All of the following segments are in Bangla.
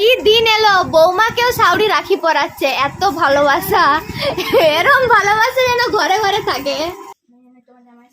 কি দিন এলো? বৌমাকেও সাউরি রাখি পরাচ্ছে এত ভালোবাসা। এরম ভালোবাসা যেন ঘরে ঘরে থাকে। তোমার জামাইয়ের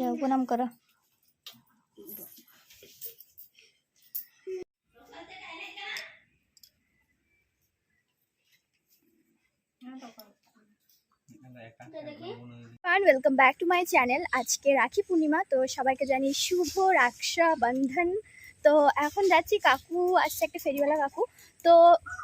যাও, প্রণাম করো। Welcome back to my channel আজকে রাখি পূর্ণিমা, তো সবাইকে জানি শুভ রাক্ষা বন্ধন। তো এখন যাচ্ছি কাকু, আসছে একটা ফেরিওয়ালা কাকু। তো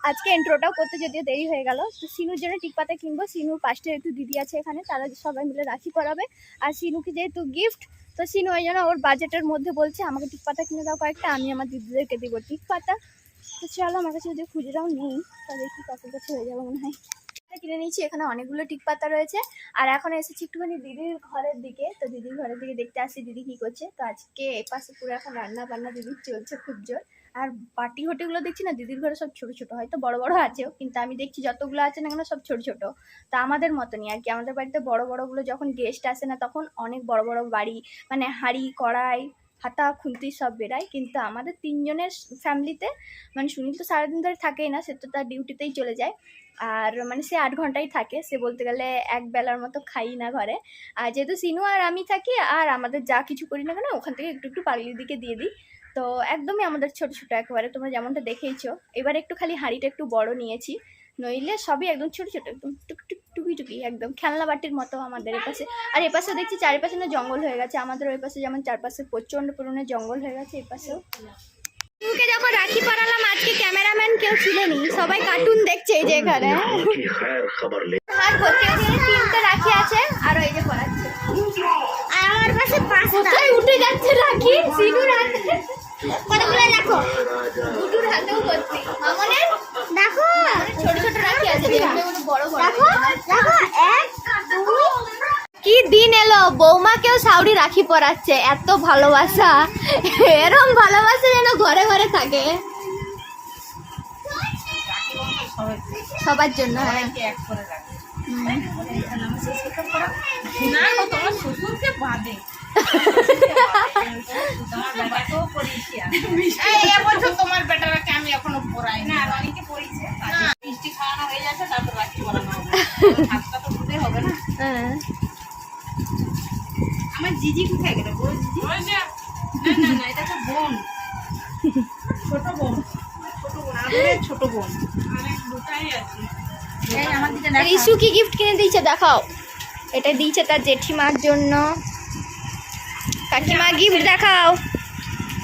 আজকে এন্ট্রোটাও করতে যদিও দেরি হয়ে গেল, তো সিনুর জন্য টিকপাতা কিনবো। সিনুর পাশে একটু দিদি আছে এখানে, তারা সবাই মিলে রাখি পরাবে। আর সিনুকে যেহেতু গিফট তো সিনু ওই জন্য ওর বাজেটের মধ্যে বলছে, আমাকে টিকপাতা কিনে দাও কয়েকটা, আমি আমার দিদিদেরকে দেবো টিকপাতা। তো চলো, আমার কাছে যদি খুচরাও নেই তাহলে কি কাকুর কাছে হয়ে যাবে মনে হয়। এটা কিনে নিয়েছি, এখানে অনেকগুলো টিক পাতা রয়েছে। আর এখন এসেছি একটুখানি দিদির ঘরের দিকে। তো দিদির ঘরের দিকে দেখতে আসি দিদি কি করছে। তো আজকে এপাশে পুরো এখন রান্না বান্না দিদির চলছে খুব জোর। আর পাটি হোটেগুলো দেখছি না, দিদির ঘরে সব ছোট ছোট, হয়তো বড় বড় আছেও, কিন্তু আমি দেখছি যতগুলো আছে না কেন সব ছোট ছোট। তা আমাদের মতনই আর কি, আমাদের বাড়িতে বড় বড়গুলো যখন গেস্ট আসে না, তখন অনেক বড় বড় বাড়ি মানে হাঁড়ি, কড়াই হাতা খুন্তি সব বেরায়। কিন্তু আমাদের তিনজনের ফ্যামিলিতে মানে সুনীল তো সারাদিন ধরে থাকেই না, সে তো তার ডিউটিতেই চলে যায়। আর মানে সে আট ঘন্টাই থাকে, সে বলতে গেলে এক বেলার মতো খাই না ঘরে। আর যেহেতু সিনু আর আমি থাকি, আর আমাদের যা কিছু করি না কেন, ওখান থেকে একটু একটু পাগলির দিকে দিয়ে দিই। তো একদমই আমাদের ছোট ছোট একেবারে, তোমরা যেমনটা দেখেইছো। এবার একটু খালি হাঁড়িটা একটু বড় নিয়েছি। নইলে সবই একদম ছোট ছোট একদম টুকটুক টুক টুকি টুকি একদম খেলনা বাটির মতো আমাদের এপাশে আর এপাশে দেখছি চারিপাশে না জঙ্গল হয়ে গেছে। আমাদের ওই পাশে যেমন চারপাশে প্রচণ্ড পরিমাণে জঙ্গল হয়ে গেছে এপাশেও তুকে যখন রাখি পরালাম আজকে ক্যামেরাম্যান কেউ ছিল নি সবাই কার্টুন দেখছে এই যে এখানে। আর তিনটে রাখি আছে আর ওই যে পড়াচ্ছে। আর আমার পাশে পাঁচটা। উঠে যাচ্ছে রাখি? সিনুর হাতে কতগুলো দেখো দুটোর হাতেও ভর্তি মামনের দেখো ছোট ছোট রাখি আছে যেখানে ওগুলো বড় বড় দেখো দেখো এক দুই কি দিন এলো বৌমাকেও সাউরি রাখি পরাচ্ছে এত ভালোবাসা। এরম ভালোবাসা যেন ঘরে ঘরে থাকে। সবার জন্য হ্যাঁ। তোমার আমি। এখনও পড়াই না মিষ্টি খাওয়ানো হয়ে যাচ্ছে তারপর রাখি হবে। হাতটা তো হবে না। হ্যাঁ। আমার জিজি কোথায় গেল? বড় জিজি? না না না এটা তো বোন। ছোট বোন। ছোট বোন আদরের ছোট বোন। আরে দুটাই আছে। এই আমার দিকে দেখো রিসু কি গিফট কিনে দিয়েছে? দেখাও। এটা দিয়েছে তার জেঠিমার জন্য। কাকিমা গিফট দেখাও।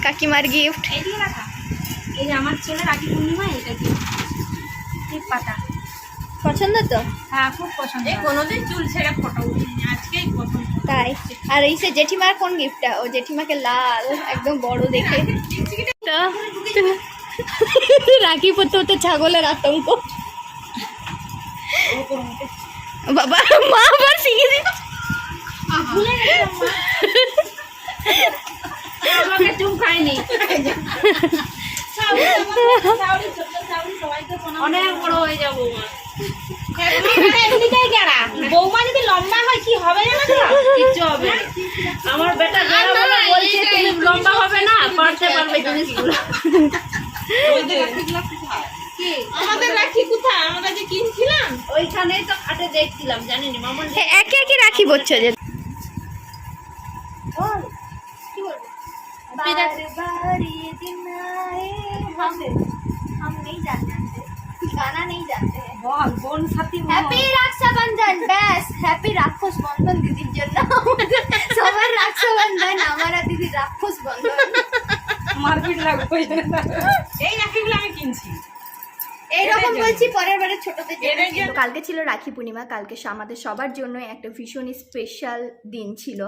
কাকিমার গিফট এই যে আমার ছেলে রাখি পূর্ণিমা এটা কি পাতা। পছন্দ তো? হ্যাঁ খুব পছন্দ। কোনোদিন চুল ছেড়ে ফটো উঠিনি আজকেই প্রথম তাই? আর এই সে জেঠিমার কোন গিফটটা ও জেঠিমাকে লাল একদম বড় দেখে। তো রাখি পড়তে হতে ছাগলের আতঙ্ক। বাবা মা আবার শিখে চুম খায়নি। অনেক বড় হয়ে যাব বৌমা যদি লম্বা হয় কি হবে জানো তো হবে আমার বেটা বলছে তুমি লম্বা হবে না পারতে পারবে জিনিসগুলো। আমাদের রাখি কোথায়? আমরা যে কিনছিলাম? ওইখানেই তো খাটে দেখছিলাম জানিনা মামন একে একে রাখি পড়ছে যে हम हम नहीं जानते गाना नहीं जानते हैं বল বোন সাথী हैप्पी रक्षाबंधन बैग হ্যাপি রাক্ষস বন্ধন দিদির জন্য আমাদের সবার রাক্ষাবন্ধন আমার আর দিদির রাক্ষস বন্ধন মারপিট লাগবে এই রাখিগুলো আমি কিনছি এইরকম এদের বলছি পরের বারে। কিন্তু কালকে ছিল রাখি পূর্ণিমা কালকে আমাদের সবার জন্য একটা ভীষণ স্পেশাল দিন ছিল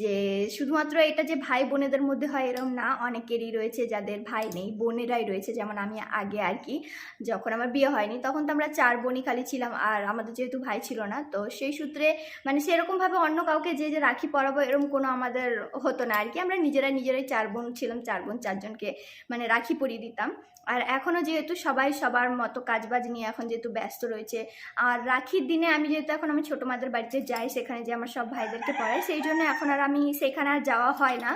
যে শুধুমাত্র এটা যে ভাই বোনেদের মধ্যে হয় এরকম না অনেকেরই রয়েছে যাদের ভাই নেই বোনেরাই রয়েছে যেমন আমি আগে আর কি যখন আমার বিয়ে হয়নি তখন তো আমরা চার বোনই খালি ছিলাম আর আমাদের যেহেতু ভাই ছিল না তো সেই সূত্রে মানে সেরকমভাবে অন্য কাউকে যে যে রাখি পরাবো এরকম কোনো আমাদের হতো না আর কি আমরা নিজেরাই নিজেরাই চার বোন ছিলাম চার বোন চারজনকে মানে রাখি পরিয়ে দিতাম। আর এখনও যেহেতু সবাই সবার মতো কাজবাজ নিয়ে এখন যেহেতু ব্যস্ত রয়েছে, আর রাখির দিনে আমি যেহেতু এখন আমি ছোটো মাদের বাড়িতে যাই, সেখানে যে আমার সব ভাইদেরকে পড়াই, সেই জন্য এখন আর আমি সেখানে আর যাওয়া হয় না।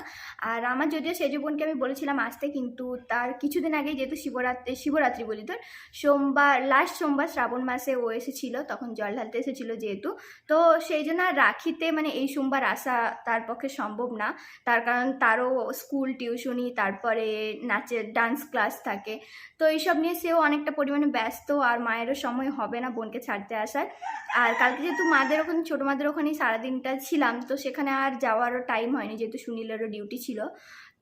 আর আমার যদিও সেজ বোনকে আমি বলেছিলাম আসতে, কিন্তু তার কিছুদিন আগে যেহেতু শিবরাত্রি শিবরাত্রি বলি তোর, সোমবার লাস্ট সোমবার শ্রাবণ মাসে ও এসেছিল, তখন জল ঢালতে এসেছিল যেহেতু। তো সেই জন্য আর রাখিতে মানে এই সোমবার আসা তার পক্ষে সম্ভব না। তার কারণ তারও স্কুল টিউশনি তারপরে নাচের ডান্স ক্লাস থাকে তো এইসব নিয়ে সেও অনেকটা পরিমাণে ব্যস্ত আর মায়েরও সময় হবে না বোনকে ছাড়তে আসার। আর কালকে যেহেতু মাদের ওখানে, ছোটো মাদের ওখানেই সারাদিনটা ছিলাম, তো সেখানে আর যাওয়ারও টাইম হয়নি যেহেতু সুনীলেরও ডিউটি ছিল।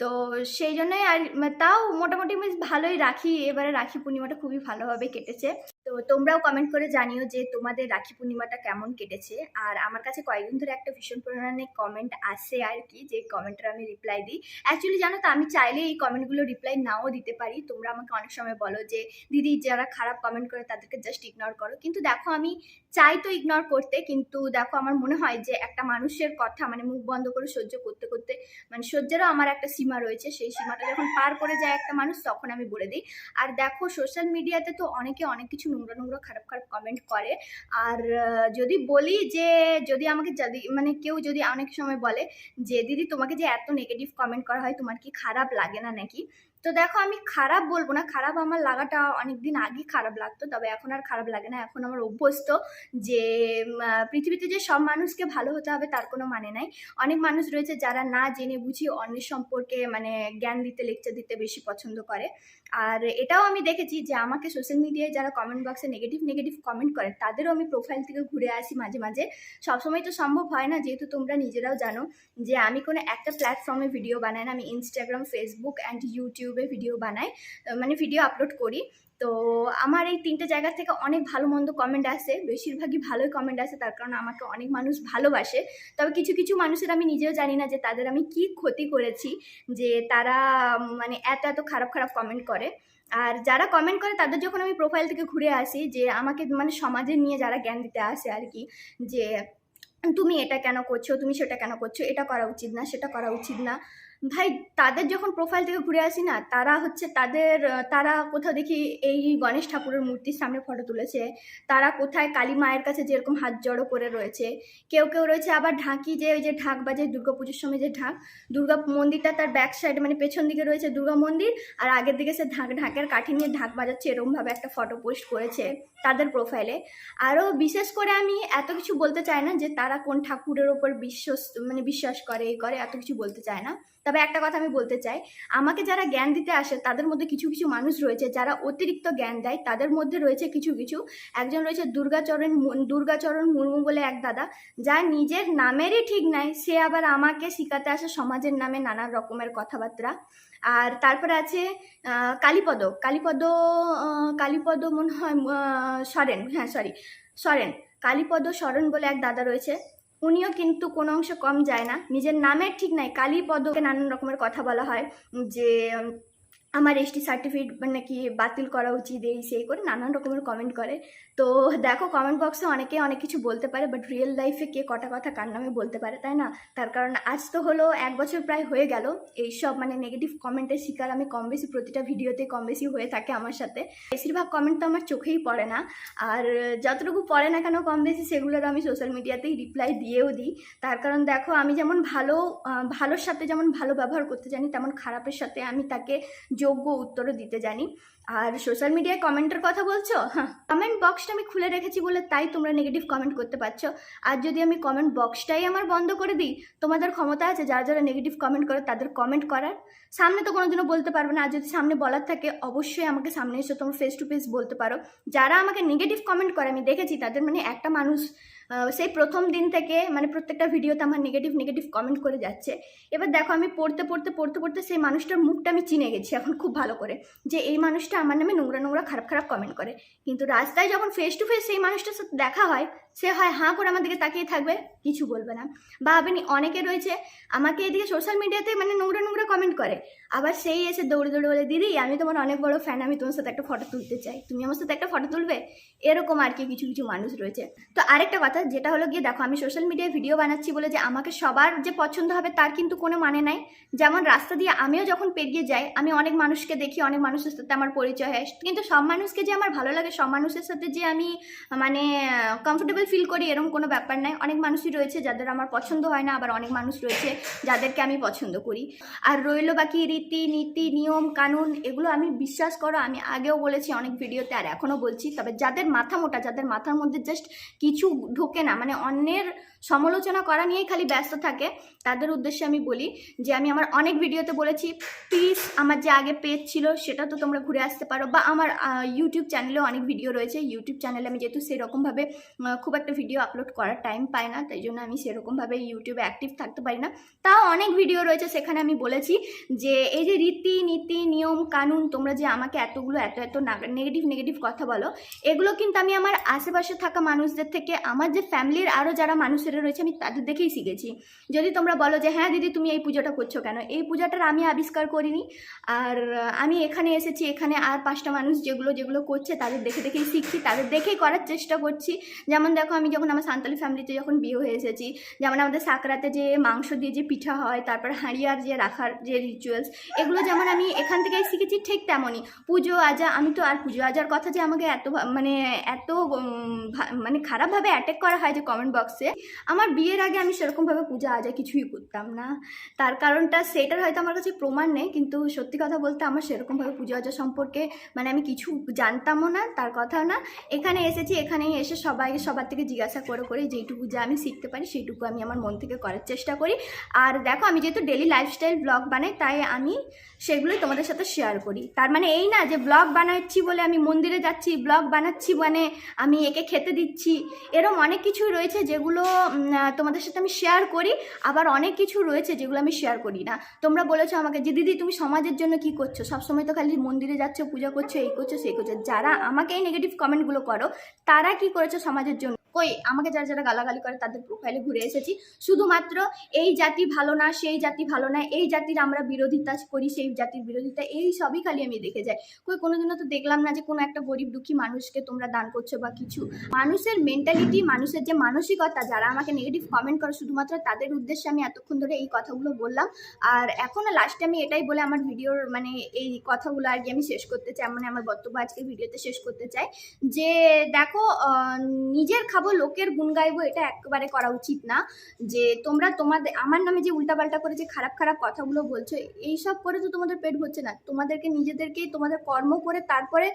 তো সেই জন্যই আর, তাও মোটামুটি বেশ ভালোই রাখি, এবারে রাখি পূর্ণিমাটা খুবই ভালোভাবে কেটেছে। তো তোমরাও কমেন্ট করে জানিও যে তোমাদের রাখি পূর্ণিমাটা কেমন কেটেছে। আর আমার কাছে কয়েকদিন ধরে একটা ভীষণ পরিমাণে কমেন্ট আসে আর কি, যে কমেন্টের আমি রিপ্লাই দিই। অ্যাকচুয়ালি জানো তো, আমি চাইলে এই কমেন্টগুলো রিপ্লাই নাও দিতে পারি। তোমরা আমাকে অনেক সময় বলো যে, দিদি, যারা খারাপ কমেন্ট করে তাদেরকে জাস্ট ইগনোর করো। কিন্তু দেখো, আমি চাই তো ইগনোর করতে, কিন্তু দেখো, আমার মনে হয় যে একটা মানুষের কথা মানে মুখ বন্ধ করে সহ্য করতে করতে মানে সহ্যেরও আমার একটা সীমা রয়েছে। সেই সীমাটা যখন পার করে যায় একটা মানুষ, তখন আমি বলে দিই। আর দেখো সোশ্যাল মিডিয়াতে তো অনেকে অনেক কিছু নোংরা নোংরা খারাপ খারাপ কমেন্ট করে। আর যদি বলি যে, যদি আমাকে যদি মানে কেউ যদি অনেক সময় বলে যে, দিদি, তোমাকে যে এত নেগেটিভ কমেন্ট করা হয়, তোমার কি খারাপ লাগে না নাকি? তো দেখো, আমি খারাপ বলব না। খারাপ আমার লাগাটা অনেক দিন আগে খারাপ লাগতো, তবে এখন আর খারাপ লাগে না। এখন আমার অভ্যস্ত যে পৃথিবীতে যে সব মানুষকে ভালো হতে হবে, তার কোনো মানে নাই। অনেক মানুষ রয়েছে যারা না জেনে বুঝি অন্যের সম্পর্কে মানে জ্ঞান দিতে লেকচার দিতে বেশি পছন্দ করে। আর এটাও আমি দেখেছি যে আমাকে সোশ্যাল মিডিয়ায় যারা কমেন্ট বক্সে নেগেটিভ নেগেটিভ কমেন্ট করে, তাদেরও আমি প্রোফাইল থেকে ঘুরে আসি মাঝে মাঝে। সবসময় তো সম্ভব হয় না, যেহেতু তোমরা নিজেরাও জানো যে আমি কোনো একটা প্ল্যাটফর্মে ভিডিও বানাই না, আমি ইনস্টাগ্রাম ফেসবুক অ্যান্ড ইউটিউবে ভিডিও বানাই মানে ভিডিও আপলোড করি। তো আমার এই তিনটে জায়গা থেকে অনেক ভালো মন্দ কমেন্ট আসে, বেশিরভাগই ভালোই কমেন্ট আসে, তার কারণ আমাকে অনেক মানুষ ভালোবাসে। তবে কিছু কিছু মানুষের আমি নিজেও জানি না যে তাদের আমি কি ক্ষতি করেছি, যে তারা মানে এত এত খারাপ খারাপ কমেন্ট করে। আর যারা কমেন্ট করে, তাদের যখন আমি প্রোফাইল থেকে ঘুরে আসি, যে আমাকে মানে সমাজের নিয়ে যারা জ্ঞান দিতে আসে আর কি, যে তুমি এটা কেন করছ, তুমি সেটা কেন করছ, এটা করা উচিত না, সেটা করা উচিত না ভাই, তাদের যখন প্রোফাইল থেকে ঘুরে আসি না, তারা হচ্ছে তাদের, তারা কোথাও দেখি এই গণেশ ঠাকুরের মূর্তির সামনে ফটো তুলেছে, তারা কোথায় কালী মায়ের কাছে যেরকম হাত জড়ো করে রয়েছে, কেউ কেউ রয়েছে আবার ঢাকি যে ওই যে ঢাক বাজে দুর্গা পুজোর সময় যে ঢাক, দুর্গা মন্দিরটা তার ব্যাক সাইডে মানে পেছন দিকে রয়েছে দুর্গা মন্দির, আর আগের দিকে সে ঢাক, ঢাকের কাঠি নিয়ে ঢাক বাজাচ্ছে এরকমভাবে একটা ফটো পোস্ট করেছে তাদের প্রোফাইলে আরও বিশেষ করে আমি এত কিছু বলতে চাই না যে তারা কোন ঠাকুরের ওপর বিশ্বাস মানে বিশ্বাস করে এই করে, এত কিছু বলতে চায় না। তবে একটা কথা আমি বলতে চাই, আমাকে যারা জ্ঞান দিতে আসে, তাদের মধ্যে কিছু কিছু মানুষ রয়েছে যারা অতিরিক্ত জ্ঞান দেয়। তাদের মধ্যে রয়েছে কিছু কিছু। একজন রয়েছে দুর্গাচরণ দুর্গাচরণ মুর্মু বলে এক দাদা যা নিজের নামেরই ঠিক নাই। সে আবার আমাকে শিখাতে আসে সমাজের নামে নানান রকমের কথাবার্তা। আর তারপরে আছে কালীপদ। কালীপদ কালীপদ মনে হয় সরেন হ্যাঁ সরি সরেন কালীপদ সরেন বলে এক দাদা রয়েছে। উনিও কিন্তু কোনো অংশ কম যায় না। নিজের নামের ঠিক নাই, কালীপদকে নানান রকমের কথা বলা হয়, যে আমার এসটি সার্টিফিকেট নাকি বাতিল করা উচিত এই সেই করে নানান রকমের কমেন্ট করে। তো দেখো কমেন্ট বক্সে অনেকে অনেক কিছু বলতে পারে বাট রিয়েল লাইফে কে কটা কথা কার নামে বলতে পারে, তাই না? তার কারণ আজ তো হলো এক বছর প্রায় হয়ে গেল এইসব মানে নেগেটিভ কমেন্টের শিকার আমি কম বেশি প্রতিটা ভিডিওতে কম বেশি হয়ে থাকে আমার সাথে। বেশিরভাগ কমেন্ট তো আমার চোখেই পড়ে না, আর যতটুকু পড়ে না কেন কম বেশি সেগুলোর আমি সোশ্যাল মিডিয়াতেই রিপ্লাই দিয়েও দিই। তার কারণ দেখো আমি যেমন ভালো ভালোর সাথে যেমন ভালো ব্যবহার করতে জানি, তেমন খারাপের সাথে আমি তাকে যোগ্য উত্তরও দিতে জানি। আর সোশ্যাল মিডিয়ায় কমেন্টের কথা বলছো? কমেন্ট বক্সটা আমি খুলে রেখেছি বলে তাই তোমরা নেগেটিভ কমেন্ট করতে পারছ। আর যদি আমি কমেন্ট বক্সটাই আমার বন্ধ করে দিই, তোমাদের ক্ষমতা আছে যারা যারা নেগেটিভ কমেন্ট করে তাদের কমেন্ট করার? সামনে তো কোনোদিনও বলতে পারবে না। আর যদি সামনে বলার থাকে, অবশ্যই আমাকে সামনে এসে তোমরা ফেস টু ফেস বলতে পারো। যারা আমাকে নেগেটিভ কমেন্ট করে, আমি দেখেছি তাদের মানে একটা মানুষ সেই প্রথম দিন থেকে মানে প্রত্যেকটা ভিডিওতে আমার নেগেটিভ নেগেটিভ কমেন্ট করে যাচ্ছে। এবার দেখো আমি পড়তে পড়তে পড়তে পড়তে সেই মানুষটার মুখটা আমি চিনে গেছি এখন খুব ভালো করে, যে এই মানুষটা আমার নামে নোংরা নোংরা, খারাপ খারাপ কমেন্ট করে। কিন্তু রাস্তায় যখন ফেস টু ফেস সেই মানুষটার সাথে দেখা হয়, সে হয় হাঁ করে আমার দিকে তাকিয়ে থাকবে, কিছু বলবে না। বা আপনি অনেকে রয়েছে, আমাকে এদিকে সোশ্যাল মিডিয়াতে মানে নোংরা নোংরা কমেন্ট করে। আবার সেই এসে দৌড়ে দৌড়ে বলে, দিদি, আমি তোমার অনেক বড় ফ্যান আমি তোমার সাথে একটা ফটো তুলতে চাই। তুমি আমার সাথে একটা ফটো তুলবে? এরকম আর কি কিছু কিছু মানুষ রয়েছে। তো আরেকটা কথা যেটা হলো গিয়ে দেখো, আমি সোশ্যাল মিডিয়ায় ভিডিও বানাচ্ছি বলে যে আমাকে সবার যে পছন্দ হবে তার কিন্তু কোনো মানে নাই। যেমন রাস্তা দিয়ে আমিও যখন পেরিয়ে যাই, আমি অনেক মানুষকে দেখি, অনেক মানুষের সাথে আমার পরিচয় হয়। কিন্তু সব মানুষকে যে আমার ভালো লাগে, সব মানুষের সাথে যে আমি মানে কমফোর্টেবল ফিল করি, এরকম কোনো ব্যাপার নাই। অনেক মানুষই রয়েছে যাদের আমার পছন্দ হয় না, আবার অনেক মানুষ রয়েছে যাদেরকে আমি পছন্দ করি। আর রইল বাকি রীতি, নীতি, নিয়ম, কানুন, এগুলো আমি বিশ্বাস করো, আমি আগেও বলেছি অনেক ভিডিওতে আর এখনও বলছি। তবে যাদের মাথা মোটা, যাদের মাথার মধ্যে জাস্ট কিছু ঢোকে না মানে অন্যের সমালোচনা করা নিয়েই খালি ব্যস্ত থাকে। তাদের উদ্দেশ্যে আমি বলি যে, আমি আমার অনেক ভিডিওতে বলেছি প্লিজ আমার যে আগে পেজ ছিল, সেটা তো তোমরা ঘুরে আসতে পারো। বা আমার ইউটিউব চ্যানেলেও অনেক ভিডিও রয়েছে। ইউটিউব চ্যানেলে আমি যেহেতু সেরকমভাবে খুব একটা ভিডিও আপলোড করার টাইম পাই না, তাই জন্য আমি সেরকমভাবে ইউটিউবে অ্যাক্টিভ থাকতে পারি না। তাও অনেক ভিডিও রয়েছে, সেখানে আমি বলেছি যে, এই যে রীতি নীতি, নিয়ম, কানুন, তোমরা যে আমাকে এতগুলো, এত এত নেগেটিভ নেগেটিভ কথা বলো, এগুলো কিন্তু আমি আমার আশেপাশে থাকা মানুষদের থেকে, আমার যে ফ্যামিলির আরও যারা মানুষেরা রয়েছে আমি তাদের দেখেই শিখেছি। যদি তোমরা বলো যে হ্যাঁ দিদি, তুমি এই পুজোটা করছ কেন? এই পূজাটার আমি আবিষ্কার করিনি। আর আমি এখানে এসেছি, এখানে আর পাঁচটা মানুষ যেগুলো যেগুলো করছে তাদের দেখে দেখেই শিখছি, তাদের দেখেই করার চেষ্টা করছি। যেমন দেখো, আমি যখন আমার সান্তালি ফ্যামিলিতে যখন বিয়ে হয়ে এসেছি, যেমন আমাদের সাকরাতে যে মাংস দিয়ে যে পিঠা হয়, তারপর হাঁড়িয়ার যে রাখার যে রিচুয়ালস এগুলো যেমন আমি এখান থেকেই শিখেছি, ঠিক তেমনই। পুজো আজা, আমি তো আর পুজো আজার কথা যে আমাকে এত মানে এত মানে খারাপভাবে অ্যাটাক করা হয় যে কমেন্ট বক্সে আমার বিয়ের আগে আমি সেরকমভাবে পূজা আজা কিছুই করতাম না। তার কারণটা সেটার হয়তো আমার কাছে প্রমাণ নেই, কিন্তু সত্যি কথা বলতে আমার সেরকমভাবে পুজো আজা সম্পর্কে মানে আমি কিছু জানতামও না, তার কথাও না। এখানে এসেছি, এখানেই এসে সবাই সবার থেকে জিজ্ঞাসা করে করে যেইটুকু যা আমি শিখতে পারি সেইটুকু আমি আমার মন থেকে করার চেষ্টা করি। আর দেখো, আমি যেহেতু ডেলি লাইফস্টাইল ব্লগ বানাই, তাই আমি সেগুলোই তোমাদের সাথে শেয়ার করি। তার মানে এই না যে ব্লগ বানাচ্ছি বলে আমি মন্দিরে যাচ্ছি ব্লগ বানাচ্ছি মানে আমি একে খেতে দিচ্ছি, এরম অনেক কিছু রয়েছে যেগুলো তোমাদের সাথে আমি শেয়ার করি। আবার অনেক কিছু রয়েছে যেগুলো আমি শেয়ার করি না। তোমরা বলেছ আমাকে যে, দিদি, তুমি সমাজের জন্য কি করছ? সবসময় তো খালি মন্দিরে যাচ্ছ, পূজা করছ, এই করছ, সেই করছ। যারা আমাকে এই নেগেটিভ কমেন্টগুলো করো, তারা কি করেছ সমাজের জন্য? কই, আমাকে যারা যারা গালাগালি করে তাদের প্রোফাইলে ঘুরে এসেছি। শুধুমাত্র এই জাতি ভালো না, সেই জাতি ভালো না, এই জাতির আমরা বিরোধিতা করি, সেই জাতির বিরোধিতা, এই সবই খালি আমি দেখে যাই। কই, কোনোদিনও তো দেখলাম না যে কোনো একটা গরিব দুঃখী মানুষকে তোমরা দান করছ বা কিছু। মানুষের মেন্টালিটি মানুষের যে মানসিকতা, যারা আমাকে নেগেটিভ কমেন্ট করে, শুধুমাত্র তাদের উদ্দেশ্যে আমি এতক্ষণ ধরে এই কথাগুলো বললাম। আর এখনও লাস্টে আমি এটাই বলে আমার ভিডিওর মানে এই কথাগুলো আর কি আমি শেষ করতে চাই। মানে আমার বক্তব্য আজকে ভিডিওতে শেষ করতে চাই। যে দেখো নিজের খাব লোকের গুণ গাইবো, এটা একবারে করা উচিত না। যে তোমরা তোমাদের, আমার নামে যে উল্টাপাল্টা করে যে খারাপ খারাপ কথাগুলো বলছো এই সব করে তো তোমাদের পেট ভরছে না। তোমাদেরকে নিজেদেরকেই তোমাদের কর্ম করে তারপরে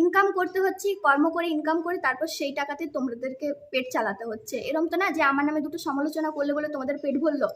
ইনকাম করতে হচ্ছে, কর্ম করে ইনকাম করে তারপর সেই টাকাতে তোমাদেরকে পেট চালাতে হচ্ছে। এরকম তো না যে আমার নামে দুটো সমালোচনা করলে বলে তোমাদের পেট ভরলো।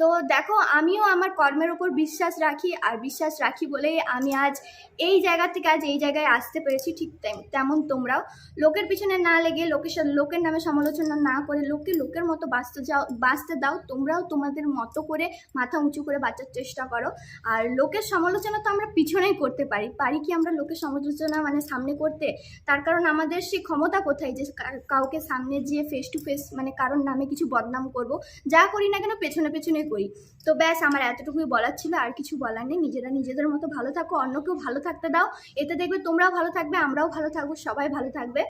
তো দেখো, আমিও আমার কর্মের ওপর বিশ্বাস রাখি আর বিশ্বাস রাখি বলেই আমি আজ এই জায়গা থেকে আজ এই জায়গায় আসতে পেরেছি ঠিক তেম- তেমন তোমরাও। লোকের পিছনে না লেগে, লোকের লোকের নামে সমালোচনা না করে, লোককে লোকের মতো বাঁচতে যাও, বাঁচতে দাও, তোমরাও তোমাদের মতো করে মাথা উঁচু করে বাঁচার চেষ্টা করো। আর লোকের সমালোচনা তো আমরা পিছনেই করতে পারি। পারি কি আমরা লোকের সমালোচনা মানে সামনে করতে? তার কারণ আমাদের সেই ক্ষমতা কোথায়? যে কাউকে সামনে যেয়ে ফেস টু ফেস মানে কারোর নামে কিছু বদনাম করব, যা করি না কেন পেছনে পেছনে করি। তো ব্যাস, আমার এতটুকুই বলার ছিল, আর কিছু বলার নেই। নিজেরা নিজেদের মতো ভালো থাকো, অন্যকেও ভালো থাকতে দাও। এতে দেখবে তোমরাও ভালো থাকবে, আমরাও ভালো থাকব, সবাই ভালো থাকবে।